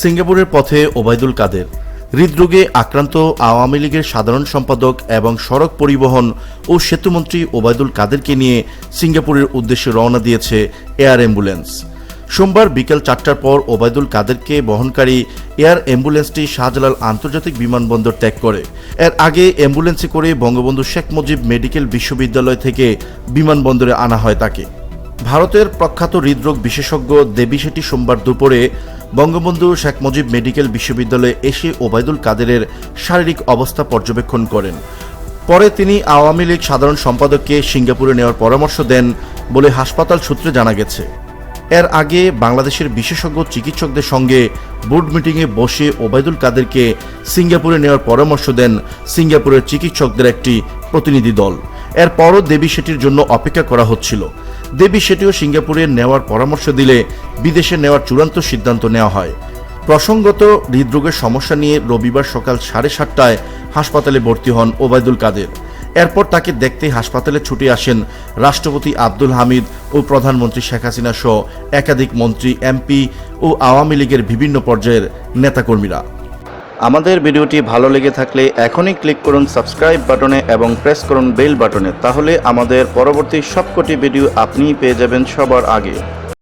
সিঙ্গাপুরের পথে ওবায়দুল কাদের। হৃদরোগে আক্রান্ত আওয়ামী লীগের সাধারণ সম্পাদক এবং সড়ক পরিবহন ও সেতুমন্ত্রী ওবায়দুল কাদেরকে নিয়ে সিঙ্গাপুরের উদ্দেশ্যে রওনা দিয়েছে এয়ার অ্যাম্বুলেন্স। সোমবার বিকেল চারটার পর ওবায়দুল কাদেরকে বহনকারী এয়ার অ্যাম্বুলেন্সটি শাহজালাল আন্তর্জাতিক বিমানবন্দর ত্যাগ করে। এর আগে অ্যাম্বুলেন্সে করে বঙ্গবন্ধু শেখ মুজিব মেডিকেল বিশ্ববিদ্যালয় থেকে বিমানবন্দরে আনা হয় তাকে। ভারতের প্রখ্যাত হৃদরোগ বিশেষজ্ঞ দেবী শেঠি সোমবার দুপুরে বঙ্গবন্ধু শেখ মুজিব মেডিকেল বিশ্ববিদ্যালয়ে এসে ওবায়দুল কাদেরের শারীরিক অবস্থা পর্যবেক্ষণ করেন। পরে তিনি আওয়ামী লীগ সাধারণ সম্পাদককে সিঙ্গাপুরে নেওয়ার পরামর্শ দেন বলে হাসপাতাল সূত্রে জানা গেছে। এর আগে বাংলাদেশের বিশেষজ্ঞ চিকিৎসকদের সঙ্গে বোর্ড মিটিংয়ে বসে ওবায়দুল কাদেরকে সিঙ্গাপুরে নেওয়ার পরামর্শ দেন সিঙ্গাপুরের চিকিৎসকদের একটি প্রতিনিধি দল। এরপরও দেবী শেঠির জন্য অপেক্ষা করা হচ্ছিল। দেবী সেটিও সিঙ্গাপুরে নেওয়ার পরামর্শ দিলে বিদেশে নেওয়ার চূড়ান্ত সিদ্ধান্ত নেওয়া হয়। প্রসঙ্গত, হৃদরোগের সমস্যা নিয়ে রবিবার সকাল সাড়ে সাতটায় হাসপাতালে ভর্তি হন ওবায়দুল কাদের। এরপর তাকে দেখতে হাসপাতালে ছুটে আসেন রাষ্ট্রপতি আব্দুল হামিদ ও প্রধানমন্ত্রী শেখ হাসিনা সহ একাধিক মন্ত্রী, এমপি ও আওয়ামী লীগের বিভিন্ন পর্যায়ের নেতাকর্মীরা। আমাদের ভিডিওটি ভালো লেগে থাকলে এখনই ক্লিক করুন সাবস্ক্রাইব বাটনে এবং প্রেস করুন বেল বাটনে, তাহলে আমাদের পরবর্তী সবকটি ভিডিও আপনিই পেয়ে যাবেন সবার আগে।